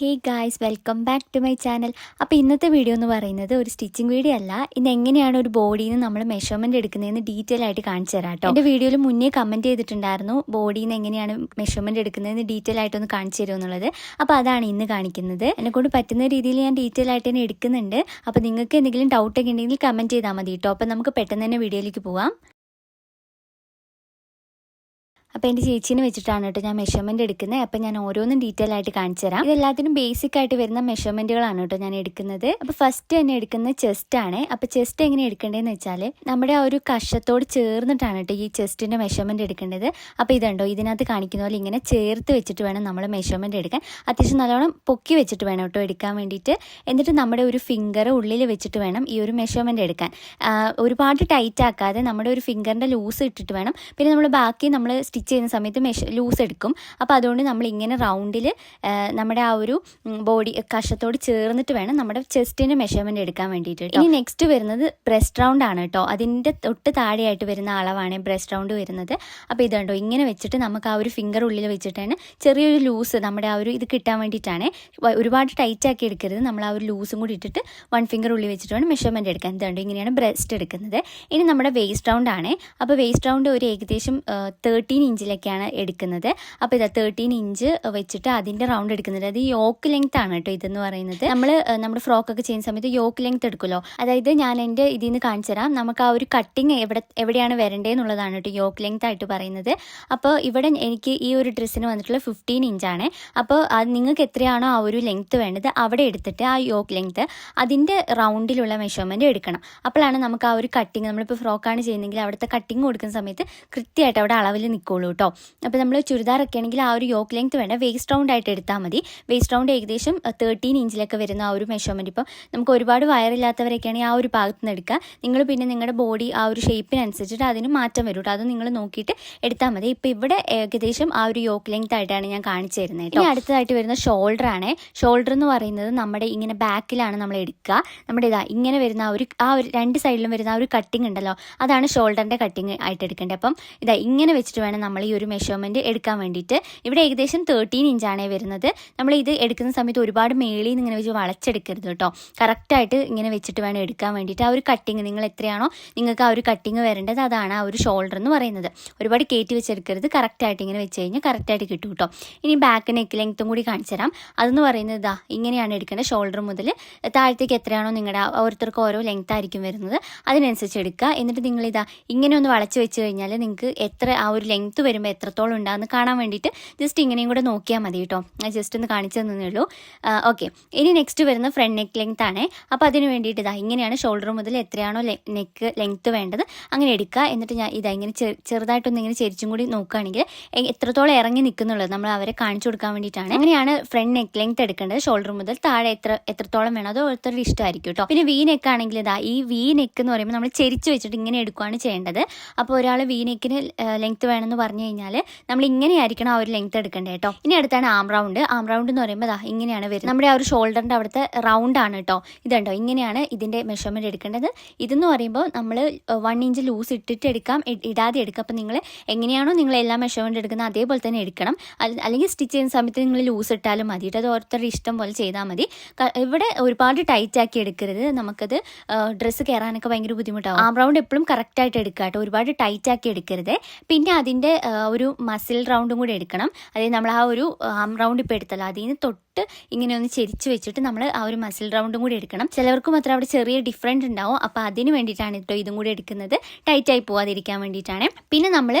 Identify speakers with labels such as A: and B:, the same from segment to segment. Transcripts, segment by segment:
A: Hey guys welcome back to my channel അപ്പോൾ ഇന്നത്തെ video എന്ന് പറയുന്നത് ഒരു സ്റ്റിച്ചിങ് വീഡിയോ അല്ല. ഇന്ന് എങ്ങനെയാണ് ഒരു ബോഡിയിൽ നിന്ന് നമ്മൾ മെഷർമെന്റ് എടുക്കുന്നതെന്ന് ഡീറ്റെയിൽ ആയിട്ട് കാണിച്ചു തരാം കേട്ടോ എന്റെ വീഡിയോയിൽ മുന്നേ കമന്റ് ചെയ്തിട്ടുണ്ടായിരുന്നു ബോഡിയിൽ നിന്ന് എങ്ങനെയാണ് മെഷർമെന്റ് എടുക്കുന്നതെന്ന് ഡീറ്റെയിൽ ആയിട്ടൊന്ന് കാണിച്ചു തരുമോ എന്നുള്ളത്. അപ്പോൾ അതാണ് ഇന്ന് കാണിക്കുന്നത്. എന്നെക്കൊണ്ട് പറ്റുന്ന രീതിയിൽ ഞാൻ ഡീറ്റെയിൽ ആയിട്ട് തന്നെ എടുക്കുന്നുണ്ട്. അപ്പോൾ നിങ്ങൾക്ക് എന്തെങ്കിലും ഡൗട്ടൊക്കെ ഉണ്ടെങ്കിൽ കമന്റ് ചെയ്താൽ മതി കേട്ടോ അപ്പോൾ നമുക്ക് പെട്ടെന്ന് തന്നെ വീഡിയോയിലേക്ക് പോവാം. അപ്പോൾ എന്റെ ചേച്ചീനെ വെച്ചിട്ടാണ് കേട്ടോ ഞാൻ മെഷർമെന്റ് എടുക്കുന്നത് അപ്പോൾ ഞാൻ ഓരോന്നും ഡീറ്റെയിൽ ആയിട്ട് കാണിച്ചു തരാം. ഇതെല്ലാത്തിനും ബേസിക് ആയിട്ട് വരുന്ന മെഷർമെന്റുകളാണ് കേട്ടോ ഞാൻ എടുക്കുന്നത്. അപ്പോൾ ഫസ്റ്റ് തന്നെ എടുക്കുന്ന ചെസ്റ്റ് ആണ്. അപ്പോൾ ചെസ്റ്റ് എങ്ങനെ എടുക്കേണ്ടതെന്ന് വെച്ചാൽ നമ്മുടെ ആ ഒരു കഷത്തോട് ചേർന്നിട്ടാണ് കേട്ടോ ഈ ചെസ്റ്റിന്റെ മെഷർമെന്റ് എടുക്കേണ്ടത്. അപ്പോൾ ഇതുണ്ടോ ഇതിനകത്ത് കാണിക്കുന്ന പോലെ ഇങ്ങനെ ചേർത്ത് വെച്ചിട്ട് വേണം നമ്മൾ മെഷർമെന്റ് എടുക്കാൻ. അത്യാവശ്യം നല്ലോണം പൊക്കി വെച്ചിട്ട് വേണം കേട്ടോ എടുക്കാൻ വേണ്ടിയിട്ട്. എന്നിട്ട് നമ്മുടെ ഒരു ഫിംഗർ ഉള്ളിൽ വെച്ചിട്ട് വേണം ഈ ഒരു മെഷർമെന്റ് എടുക്കാൻ. ഒരുപാട് ടൈറ്റ് ആക്കാതെ നമ്മുടെ ഒരു ഫിംഗറിന്റെ ലൂസ് ഇട്ടിട്ട് വേണം. പിന്നെ നമ്മൾ ബാക്കി നമ്മൾ ചെയ്യുന്ന സമയത്ത് മെഷ ലൂസ് എടുക്കും. അപ്പോൾ അതുകൊണ്ട് നമ്മൾ ഇങ്ങനെ റൗണ്ടിൽ നമ്മുടെ ആ ഒരു ബോഡി കഷത്തോട് ചേർന്നിട്ട് വേണം നമ്മുടെ ചെസ്റ്റിന്റെ മെഷർമെന്റ് എടുക്കാൻ വേണ്ടിയിട്ട് ഇനി നെക്സ്റ്റ് വരുന്നത് ബ്രസ്റ്റ് റൗണ്ട് ആണ് കേട്ടോ അതിന്റെ തൊട്ട് താഴെയായിട്ട് വരുന്ന അളവാണ് ബ്രസ്റ്റ് റൗണ്ട് വരുന്നത്. അപ്പോൾ ഇത് കണ്ടോ ഇങ്ങനെ വെച്ചിട്ട് നമുക്ക് ആ ഒരു ഫിംഗർ ഉള്ളിൽ വെച്ചിട്ടാണ് ചെറിയൊരു ലൂസ് നമ്മുടെ ആ ഒരു ഇത് കിട്ടാൻ വേണ്ടിയിട്ടാണ്. ഒരുപാട് ടൈറ്റ് ആക്കി എടുക്കരുത്. നമ്മൾ ആ ഒരു ലൂസും കൂടി ഇട്ടിട്ട് വൺ ഫിംഗർ ഉള്ളിൽ വെച്ചിട്ട് വേണം മെഷർമെന്റ് എടുക്കാൻ. ഇതുണ്ട് ഇങ്ങനെയാണ് ബ്രസ്റ്റ് എടുക്കുന്നത്. ഇനി നമ്മുടെ വേസ്റ്റ് റൗണ്ട് ആണ്. അപ്പോൾ വേസ്റ്റ് റൗണ്ട് ഒരു ഏകദേശം തേർട്ടീൻ ഇഞ്ചിലൊക്കെയാണ് എടുക്കുന്നത്. അപ്പോൾ ഇതാ തേർട്ടീൻ ഇഞ്ച് വെച്ചിട്ട് അതിന്റെ റൗണ്ട് എടുക്കുന്നത്. അത് യോക്ക് ലെങ്ത് ആണ് കേട്ടോ ഇതെന്ന് പറയുന്നത്. നമ്മൾ നമ്മുടെ ഫ്രോക്കൊക്കെ ചെയ്യുന്ന സമയത്ത് യോക്ക് ലെങ്ത് എടുക്കുമല്ലോ. അതായത് ഞാൻ എന്റെ ഇതിൽ നിന്ന് കാണിച്ചു തരാം. നമുക്ക് ആ ഒരു കട്ടിങ് എവിടെ എവിടെയാണ് വരേണ്ടതെന്നുള്ളതാണ് കേട്ടോ യോക്ക് ലെങ്ത് ആയിട്ട് പറയുന്നത്. അപ്പോൾ ഇവിടെ എനിക്ക് ഈ ഒരു ഡ്രസ്സിന് വന്നിട്ടുള്ള ഫിഫ്റ്റീൻ ഇഞ്ചാണ് അപ്പോൾ നിങ്ങൾക്ക് എത്രയാണോ ആ ഒരു ലെങ്ത് വേണ്ടത് അവിടെ എടുത്തിട്ട് ആ യോക്ക് ലെങ്ത് അതിന്റെ റൗണ്ടിലുള്ള മെഷർമെന്റ് എടുക്കണം. അപ്പോഴാണ് നമുക്ക് ആ ഒരു കട്ടിങ് നമ്മളിപ്പോൾ ഫ്രോക്കാണ് ചെയ്യുന്നതെങ്കിൽ അവിടുത്തെ കട്ടിങ് കൊടുക്കുന്ന സമയത്ത് കൃത്യമായിട്ട് അവിടെ അളവിൽ നിൽക്കുള്ളൂ കേട്ടോ അപ്പോൾ നമ്മൾ ചുരിദാറൊക്കെ ആണെങ്കിൽ ആ ഒരു യോക്ക് ലെങ്ത് വേണ്ട. വേസ്റ്റ് റൗണ്ട് ആയിട്ട് എടുത്താൽ മതി. വേസ്റ്റ് റൗണ്ട് ഏകദേശം തേർട്ടീൻ ഇഞ്ചിലൊക്കെ വരുന്ന ആ ഒരു മെഷർമെന്റ് ഇപ്പോൾ നമുക്ക് ഒരുപാട് വയറില്ലാത്തവരൊക്കെയാണെങ്കിൽ ആ ഒരു ഭാഗത്ത് നിന്ന് എടുക്കുക. നിങ്ങൾ പിന്നെ നിങ്ങളുടെ ബോഡി ആ ഒരു ഷേപ്പിനനുസരിച്ചിട്ട് അതിന് മാറ്റം വരും കേട്ടോ അത് നിങ്ങൾ നോക്കിയിട്ട് എടുത്താൽ മതി. ഇപ്പോൾ ഇവിടെ ഏകദേശം ആ ഒരു യോക്ക് ലെങ്ത് ആയിട്ടാണ് ഞാൻ കാണിച്ചു തരുന്നത്. ഇനി അടുത്തതായിട്ട് വരുന്ന ഷോൾഡർ ആണ്. ഷോൾഡർ എന്ന് പറയുന്നത് നമ്മുടെ ഇങ്ങനെ ബാക്കിലാണ് നമ്മൾ എടുക്കുക. നമ്മുടെ ഇതാ ഇങ്ങനെ വരുന്ന ആ ഒരു ആ ഒരു രണ്ട് സൈഡിലും വരുന്ന ആ ഒരു കട്ടിങ് ഉണ്ടല്ലോ. അതാണ് ഷോൾഡറിന്റെ കട്ടിങ് ആയിട്ട് എടുക്കേണ്ടത്. അപ്പം ഇതാ ഇങ്ങനെ വെച്ചിട്ട് വേണം നമ്മൾ ഈ ഒരു മെഷർമെന്റ് എടുക്കാൻ വേണ്ടിയിട്ട്. ഇവിടെ ഏകദേശം തേർട്ടീൻ ഇഞ്ചാണ് വരുന്നത്. നമ്മൾ ഇത് എടുക്കുന്ന സമയത്ത് ഒരുപാട് മേളിൽ നിന്ന് ഇങ്ങനെ വെച്ച് വളച്ചെടുക്കരുത് കേട്ടോ. കറക്റ്റായിട്ട് ഇങ്ങനെ വെച്ചിട്ട് വേണം എടുക്കാൻ വേണ്ടിയിട്ട്. ആ ഒരു കട്ടിങ് നിങ്ങൾ എത്രയാണോ നിങ്ങൾക്ക് ആ ഒരു കട്ടിങ് വരേണ്ടത് അതാണ് ആ ഒരു ഷോൾഡർ എന്ന് പറയുന്നത്. ഒരുപാട് കയറ്റി വെച്ചെടുക്കരുത്. കറക്റ്റായിട്ട് ഇങ്ങനെ വെച്ച് കഴിഞ്ഞാൽ കറക്റ്റായിട്ട് കിട്ടും കേട്ടോ. ഇനി ബാക്ക് നെക്ക് ലെങ്ത്തും കൂടി കാണിച്ചു തരാം. അതെന്ന് പറയുന്നത് ഇതാ ഇങ്ങനെയാണ് എടുക്കേണ്ടത് ഷോൾഡർ മുതൽ. താഴത്തേക്ക് എത്രയാണോ നിങ്ങളുടെ ഓരോരുത്തർക്ക് ഓരോ ലെങ്ത് ആയിരിക്കും വരുന്നത്. അതിനനുസരിച്ച് എടുക്കുക. എന്നിട്ട് നിങ്ങളിതാ ഇങ്ങനെ ഒന്ന് വളച്ച് വെച്ച് കഴിഞ്ഞാൽ നിങ്ങൾക്ക് എത്ര ആ ഒരു ലെങ്ത് വരുമ്പോൾ എത്രത്തോളം ഉണ്ടാകുന്ന കാണാൻ വേണ്ടിയിട്ട് ജസ്റ്റ് ഇങ്ങനെയും കൂടെ നോക്കിയാൽ മതി കേട്ടോ. ജസ്റ്റ് ഒന്ന് കാണിച്ചു തന്നേ ഉള്ളൂ. ഓക്കെ ഇനി നെക്സ്റ്റ് വരുന്ന ഫ്രണ്ട് നെക്ക് ലെങ്ത് ആണേ. അപ്പോൾ അതിന് വേണ്ടിയിട്ട് ഇതാ ഇങ്ങനെയാണ് ഷോൾഡർ മുതൽ എത്രയാണോ നെക്ക് ലെങ്ത് വേണ്ടത് അങ്ങനെ എടുക്കുക എന്നിട്ട് ഞാൻ ഇതാ ഇങ്ങനെ ചെറു- ചെറുതായിട്ടൊന്ന് ഇങ്ങനെ ചെരിച്ചും കൂടി നോക്കുകയാണെങ്കിൽ എത്രത്തോളം ഇറങ്ങി നിൽക്കുന്നുള്ളത് നമ്മൾ അവരെ കാണിച്ചു കൊടുക്കാൻ വേണ്ടിയിട്ടാണ്. അങ്ങനെയാണ് ഫ്രണ്ട് നെക്ക് ലെങ്ത് എടുക്കേണ്ടത്. ഷോൾഡർ മുതൽ താഴെ എത്ര എത്രത്തോളം വേണം. അത് ഓരോരുത്തരുടെ ഇഷ്ടമായിരിക്കും കേട്ടോ. പിന്നെ വി നെക്ക് ആണെങ്കിൽ ഇതാ ഈ വി നെക്ക് എന്ന് പറയുമ്പോൾ നമ്മൾ ചെരിച്ച് വെച്ചിട്ട് ഇങ്ങനെ എടുക്കുകയാണ് ചെയ്യേണ്ടത്. അപ്പോൾ ഒരാൾ വി നെക്കിന് ലെങ്ത് വേണമെന്ന് പറഞ്ഞു കഴിഞ്ഞാൽ നമ്മൾ ഇങ്ങനെയായിരിക്കണം ആ ഒരു ലെങ്ത് എടുക്കേണ്ടത് കേട്ടോ. ഇനി അടുത്താണ് ആം റൗണ്ട് ആം റൗണ്ട് എന്ന് പറയുമ്പോൾ ഇങ്ങനെയാണ് വരുന്നത്. നമ്മുടെ ആ ഒരു ഷോൾഡറിന്റെ അവിടുത്തെ റൗണ്ട് ആണ് കേട്ടോ. ഇതുണ്ടോ? ഇങ്ങനെയാണ് ഇതിന്റെ മെഷർമെന്റ് എടുക്കേണ്ടത്. ഇതെന്ന് പറയുമ്പോൾ നമ്മൾ വൺ ഇഞ്ച് ലൂസ് ഇട്ടിട്ട് എടുക്കാം. ഇടാതെ എടുക്കാം. അപ്പോൾ നിങ്ങൾ എങ്ങനെയാണോ നിങ്ങൾ എല്ലാ മെഷർമെന്റ് എടുക്കുന്നത് അതേപോലെ തന്നെ എടുക്കണം. അല്ലെങ്കിൽ സ്റ്റിച്ച് ചെയ്യുന്ന സമയത്ത് നിങ്ങൾ ലൂസ് ഇട്ടാലും മതി. അത് ഓരോരുത്തരുടെ ഇഷ്ടം പോലെ ചെയ്താൽ മതി. ഇവിടെ ഒരുപാട് ടൈറ്റ് ആക്കി എടുക്കരുത്. നമുക്കത് ഡ്രസ്സ് കയറാനൊക്കെ ഭയങ്കര ബുദ്ധിമുട്ടാവും. ആം റൗണ്ട് എപ്പോഴും കറക്റ്റായിട്ട് എടുക്കുക കേട്ടോ. ഒരുപാട് ടൈറ്റ് ആക്കി എടുക്കരുത്. പിന്നെ അതിന്റെ ഒരു മസിൽ റൗണ്ടും കൂടി എടുക്കണം. അതായത് നമ്മൾ ആ ഒരു ആം റൗണ്ട് ഇപ്പോൾ എടുത്തല്ലോ. അതിൽ നിന്ന് തൊട്ട് ഇങ്ങനെ ഒന്ന് ചെരിച്ച് വെച്ചിട്ട് നമ്മൾ ആ ഒരു മസിൽ റൗണ്ടും കൂടി എടുക്കണം. ചിലവർക്ക് മാത്രം അവിടെ ചെറിയ ഡിഫറന്റ് ഉണ്ടാവും. അപ്പോൾ അതിന് വേണ്ടിയിട്ടാണ് കേട്ടോ ഇതും കൂടി എടുക്കുന്നത്. ടൈറ്റായി പോവാതിരിക്കാൻ വേണ്ടിയിട്ടാണ്. പിന്നെ നമ്മൾ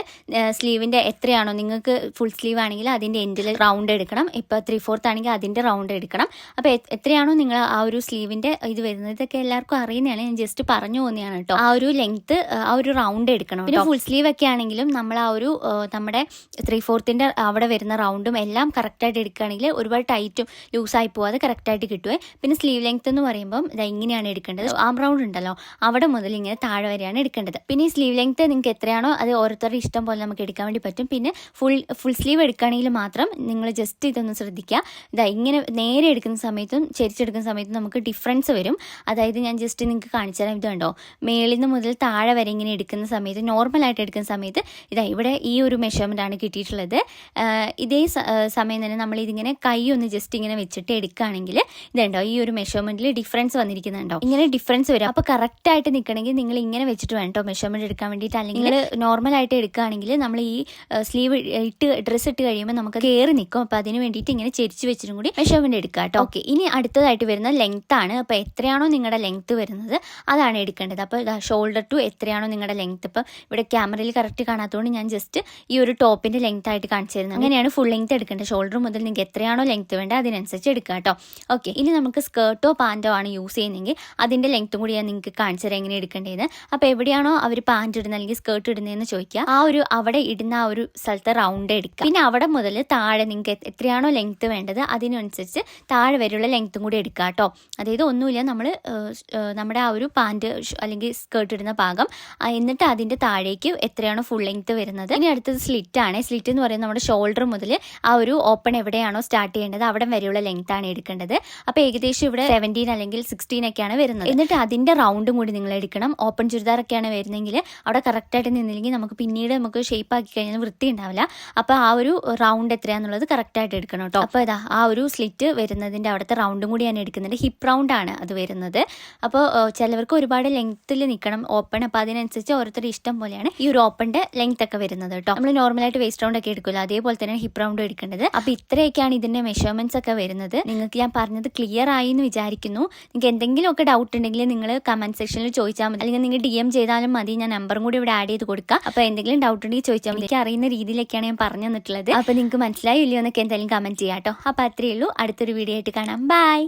A: സ്ലീവിന്റെ എത്രയാണോ നിങ്ങൾക്ക് ഫുൾ സ്ലീവ് ആണെങ്കിൽ അതിന്റെ എൻഡിൽ റൗണ്ട് എടുക്കണം. ഇപ്പോൾ ത്രീ ഫോർത്ത് ആണെങ്കിൽ അതിന്റെ റൗണ്ട് എടുക്കണം. അപ്പോൾ എത്രയാണോ നിങ്ങൾ ആ ഒരു സ്ലീവിന്റെ ഇത് വരുന്നത് ഇതൊക്കെ എല്ലാവർക്കും അറിയുന്നതാണ്. ഞാൻ ജസ്റ്റ് പറഞ്ഞു പോകുന്നതാണ് കേട്ടോ ആ ഒരു ലെങ്ത്ത് ആ ഒരു റൗണ്ട് എടുക്കണം പിന്നെ ഫുൾ സ്ലീവ് ഒക്കെ ആണെങ്കിലും നമ്മൾ ആ ഒരു നമ്മുടെ ത്രീ ഫോർത്തിന്റെ അവിടെ വരുന്ന റൗണ്ടും എല്ലാം കറക്റ്റായിട്ട് എടുക്കുകയാണെങ്കിൽ ഒരുപാട് ടൈറ്റും ലൂസായി പോവാതെ കറക്റ്റായിട്ട് കിട്ടുമേ പിന്നെ സ്ലീവ് ലെങ്ത് എന്ന് പറയുമ്പോൾ ഇതാ ഇങ്ങനെയാണ് എടുക്കേണ്ടത്. ആം റൗണ്ട് ഉണ്ടല്ലോ. അവിടെ മുതൽ ഇങ്ങനെ താഴെ വരെയാണ് എടുക്കേണ്ടത്. പിന്നെ ഈ സ്ലീവ് ലെങ്ത് നിങ്ങൾക്ക് എത്രയാണോ അത് ഓരോരുത്തരുടെ ഇഷ്ടം പോലെ നമുക്ക് എടുക്കാൻ വേണ്ടി പറ്റും. പിന്നെ ഫുൾ ഫുൾ സ്ലീവ് എടുക്കുകയാണെങ്കിൽ മാത്രം നിങ്ങൾ ജസ്റ്റ് ഇതൊന്ന് ശ്രദ്ധിക്കുക. ഇതാ ഇങ്ങനെ നേരെ എടുക്കുന്ന സമയത്തും ചെരിച്ചെടുക്കുന്ന സമയത്തും നമുക്ക് ഡിഫറൻസ് വരും. അതായത് ഞാൻ ജസ്റ്റ് നിങ്ങൾക്ക് കാണിച്ചു തരാം. ഇത് കണ്ടോ? മേളിൽ നിന്ന് മുതൽ താഴെ വരെ ഇങ്ങനെ എടുക്കുന്ന സമയത്ത് നോർമലായിട്ട് എടുക്കുന്ന സമയത്ത് ഇതാ ഇവിടെ ഈ ഒരു മെഷർമെന്റ് ആണ് കിട്ടിയിട്ടുള്ളത്. ഇതേ സമയം തന്നെ നമ്മൾ ഇതിങ്ങനെ കൈ ഒന്ന് ജസ്റ്റ് ജസ്റ്റ് ഇങ്ങനെ വെച്ചിട്ട് എടുക്കുകയാണെങ്കിൽ ഇതുണ്ടോ? ഈ ഒരു മെഷർമെന്റിൽ ഡിഫറൻസ് വന്നിരിക്കുന്നുണ്ടോ? ഇങ്ങനെ ഡിഫറൻസ് വരും. അപ്പോൾ കറക്റ്റ് ആയിട്ട് നിൽക്കണമെങ്കിൽ നിങ്ങൾ ഇങ്ങനെ വെച്ചിട്ട് വേണ്ടോ മെഷർമെന്റ് എടുക്കാൻ വേണ്ടിയിട്ട്. അല്ലെങ്കിൽ നോർമൽ ആയിട്ട് എടുക്കുകയാണെങ്കിൽ നമ്മൾ ഈ സ്ലീവ് ഇട്ട് ഡ്രസ്സ് ഇട്ട് കഴിയുമ്പോൾ നമുക്ക് കയറി നിൽക്കും. അപ്പോൾ അതിന് വേണ്ടിയിട്ട് ഇങ്ങനെ ചെരിച്ച് വെച്ചിട്ടും കൂടി മെഷർമെന്റ് എടുക്കുക കേട്ടോ. ഓക്കെ ഇനി അടുത്തതായിട്ട് വരുന്ന ലെങ്ത് ആണ്. അപ്പോൾ എത്രയാണോ നിങ്ങളുടെ ലെങ്ത് വരുന്നത് അതാണ് എടുക്കേണ്ടത്. അപ്പോൾ ഷോൾഡർ ടു എത്രയാണോ നിങ്ങളുടെ ലെങ്ത് ഇപ്പം ഇവിടെ ക്യാമറയിൽ കറക്റ്റ് കാണാത്തതുകൊണ്ട് ഞാൻ ജസ്റ്റ് ഈ ഒരു ടോപ്പിന്റെ ലെങ്ത് ആയിട്ട് കാണിച്ചു തരുന്നത് അങ്ങനെയാണ് ഫുൾ ലെങ്ത് എടുക്കേണ്ടത്. ഷോൾഡർ മുതൽ നിങ്ങൾക്ക് എത്രയാണോ ലെങ്ത് വേണ്ടത് അതിനനുസരിച്ച് എടുക്കുക കേട്ടോ. ഓക്കെ ഇനി നമുക്ക് സ്കേർട്ടോ പാന്റോ ആണ് യൂസ് ചെയ്യുന്നതെങ്കിൽ അതിന്റെ ലെങ്ത്തും കൂടി ഞാൻ നിങ്ങൾക്ക് കാണിച്ചു തരാം എങ്ങനെ എടുക്കേണ്ടതെന്ന്. അപ്പോൾ എവിടെയാണോ അവർ പാന്റ് ഇടുന്നത് അല്ലെങ്കിൽ സ്കേർട്ട് ഇടുന്നതെന്ന് ചോദിക്കുക. ആ ഒരു അവിടെ ഇടുന്ന ആ ഒരു സ്ഥലത്ത് റൗണ്ട് എടുക്കുക. പിന്നെ അവിടെ മുതൽ താഴെ നിങ്ങൾക്ക് എത്രയാണോ ലെങ്ത്ത് വേണ്ടത് അതിനനുസരിച്ച് താഴെ വരെയുള്ള ലെങ്ത്തും കൂടി എടുക്കുക കേട്ടോ. അതായത് ഒന്നുമില്ല നമ്മൾ നമ്മുടെ ആ ഒരു പാന്റ് അല്ലെങ്കിൽ സ്കേർട്ട് ഇടുന്ന ഭാഗം എന്നിട്ട് അതിന്റെ താഴേക്ക് എത്രയാണോ ഫുൾ ലെങ്ത്ത് വരുന്നത്. ഇനി അടുത്തത് സ്ലിറ്റ് ആണ്. സ്ലിറ്റ് എന്ന് പറയുന്നത് നമ്മുടെ ഷോൾഡർ മുതൽ ആ ഒരു ഓപ്പൺ എവിടെയാണോ സ്റ്റാർട്ട് ചെയ്യേണ്ടത് അവിടെ വരെയുള്ള ലെങ്ത് ആണ് എടുക്കേണ്ടത്. അപ്പോൾ ഏകദേശം ഇവിടെ സെവന്റീൻ അല്ലെങ്കിൽ സിക്സ്റ്റീൻ ഒക്കെയാണ് വരുന്നത്. എന്നിട്ട് അതിന്റെ റൗണ്ടും കൂടി നിങ്ങൾ എടുക്കണം. ഓപ്പൺ ചുരിദാർ ചുരിദാറൊക്കെയാണ് വരുന്നതെങ്കിൽ അവിടെ കറക്റ്റായിട്ട് നിന്നില്ലെങ്കിൽ നമുക്ക് പിന്നീട് നമുക്ക് ഷേപ്പ് ആക്കി കഴിഞ്ഞാൽ വൃത്തി ഉണ്ടാവില്ല. അപ്പോൾ ആ ഒരു റൗണ്ട് എത്രയാന്നുള്ളത് കറക്റ്റായിട്ട് എടുക്കണം കേട്ടോ അപ്പോൾ ഇതാ ആ ഒരു സ്ലിറ്റ് വരുന്നതിന്റെ അവിടുത്തെ റൗണ്ടും കൂടി ഞാൻ എടുക്കുന്നുണ്ട്. ഹിപ്പ് റൗണ്ട് ആണ് അത് വരുന്നത്. അപ്പോൾ ചിലവർക്ക് ഒരുപാട് ലെങ്ത്തിൽ നിൽക്കണം ഓപ്പൺ അപ്പോൾ അതിനനുസരിച്ച് ഓരോരുത്തരുടെ ഇഷ്ടം പോലെയാണ് ഈ ഒരു ഓപ്പണിന്റെ ലെങ്ത് ഒക്കെ വരുന്നത് കേട്ടോ നമ്മൾ നോർമലായിട്ട് വേസ്റ്റ് റൗണ്ട് ഒക്കെ എടുക്കില്ല അതേപോലെ തന്നെ ഹിപ്പ് റൗണ്ട് എടുക്കേണ്ടത്. അപ്പോൾ ഇത്രയൊക്കെയാണ് ഇതിന്റെ മെഷർമെന്റ്സ് ഒക്കെ വരുന്നത്. നിങ്ങൾക്ക് ഞാൻ പറഞ്ഞത് ക്ലിയർ ആയി എന്ന് വിചാരിക്കുന്നു. നിങ്ങൾക്ക് എന്തെങ്കിലും ഒക്കെ ഡൗട്ട് ഉണ്ടെങ്കിൽ നിങ്ങൾ കമന്റ് സെക്ഷനിൽ ചോദിച്ചാൽ മതി. അല്ലെങ്കിൽ നിങ്ങൾ ഡി എം ചെയ്താലും മതി. ഞാൻ നമ്പറും കൂടി ഇവിടെ ആഡ് ചെയ്ത് കൊടുക്കാം. അപ്പോൾ എന്തെങ്കിലും ഡൗട്ട് ഉണ്ടെങ്കിൽ ചോദിച്ചാൽ മതി. എനിക്ക് അറിയുന്ന രീതിയിലൊക്കെയാണ് ഞാൻ പറഞ്ഞു തന്നിട്ടുള്ളത്. അപ്പോൾ നിങ്ങൾക്ക് മനസ്സിലായില്ലയോ എന്നൊക്കെ എന്തായാലും കമന്റ് ചെയ്യാം കേട്ടോ. അപ്പോൾ അത്രയേ ഉള്ളൂ. അടുത്തൊരു വീഡിയോ ആയിട്ട് കാണാം. ബൈ